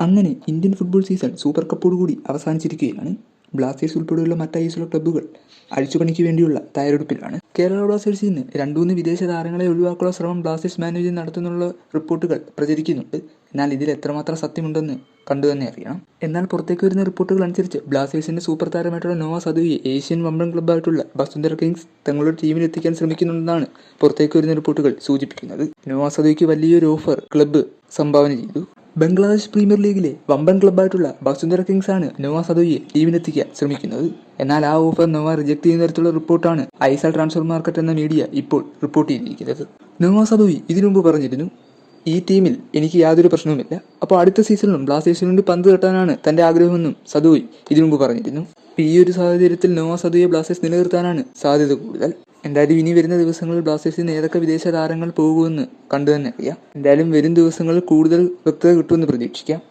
അങ്ങനെ Indian football season super കപ്പോടുകൂടി അവസാനിച്ചിരിക്കുകയാണ്. ബ്ലാസ്റ്റേഴ്സ് ഉൾപ്പെടെയുള്ള മറ്റ് ഐ എസ് എൽ ക്ലബ്ബുകൾ അഴിച്ചുപണിക്ക് വേണ്ടിയുള്ള തയ്യാറെടുപ്പിലാണ്. കേരള ബ്ലാസ്റ്റേഴ്സിൽ നിന്ന് രണ്ടുമൂന്ന് വിദേശ താരങ്ങളെ ഒഴിവാക്കാനുള്ള ശ്രമം ബ്ലാസ്റ്റേഴ്സ് മാനേജർ നടത്തുന്നുള്ള റിപ്പോർട്ടുകൾ പ്രചരിക്കുന്നുണ്ട്. എന്നാൽ ഇതിൽ എത്രമാത്രം സത്യമുണ്ടെന്ന് കണ്ടു തന്നെ അറിയണം. എന്നാൽ പുറത്തേക്ക് വരുന്ന റിപ്പോർട്ടുകൾ അനുസരിച്ച് ബ്ലാസ്റ്റേഴ്സിന്റെ സൂപ്പർ താരമായിട്ടുള്ള നോവ സദുയെ ഏഷ്യൻ വമ്പൻ ക്ലബ്ബായിട്ടുള്ള വസുന്ധര കിങ്സ് തങ്ങളുടെ ടീമിൽ എത്തിക്കാൻ ശ്രമിക്കുന്നുണ്ടെന്നാണ് പുറത്തേക്ക് വരുന്ന റിപ്പോർട്ടുകൾ സൂചിപ്പിക്കുന്നത്. നോവ സദുവിക്ക് വലിയൊരു ഓഫർ ക്ലബ്ബ് സംഭാവന ചെയ്തു. ബംഗ്ലാദേശ് പ്രീമിയർ ലീഗിലെ വമ്പൻ ക്ലബ്ബായിട്ടുള്ള ബസുന്ധര കിങ്സ് ആണ് നോവാ സദോയെ ടീമിലെത്തിക്കാൻ ശ്രമിക്കുന്നത്. എന്നാൽ ആ ഓഫർ നോവ റിജക്ട് ചെയ്യുന്ന തരത്തിലുള്ള റിപ്പോർട്ടാണ് ഐസൽ ട്രാൻസ്ഫർ മാർക്കറ്റ് എന്ന മീഡിയ ഇപ്പോൾ റിപ്പോർട്ട് ചെയ്തിരിക്കുന്നത്. നോവാ സദോയി ഇതിനുമുമ്പ് പറഞ്ഞിരുന്നു ഈ ടീമിൽ എനിക്ക് യാതൊരു പ്രശ്നവുമില്ല. അപ്പോൾ അടുത്ത സീസണിലും ബ്ലാസ്റ്റേഴ്സിന് പന്ത് തട്ടാനാണ് തന്റെ ആഗ്രഹമെന്നും സദോയി ഇതിനു മുമ്പ് പറഞ്ഞിരുന്നു. ഈ ഒരു സാഹചര്യത്തിൽ നോവ സദോയെ ബ്ലാസ്റ്റേഴ്സ് നിലനിർത്താനാണ് സാധ്യത കൂടുതൽ. എന്തായാലും ഇനി വരുന്ന ദിവസങ്ങളിൽ ബ്ലാസ്റ്റേഴ്സിന് ഏതൊക്കെ വിദേശ താരങ്ങൾ പോകുമെന്ന് കണ്ടു തന്നെ അറിയാം. എന്തായാലും വരും ദിവസങ്ങളിൽ കൂടുതൽ വ്യക്തത കിട്ടുമെന്ന് പ്രതീക്ഷിക്കാം.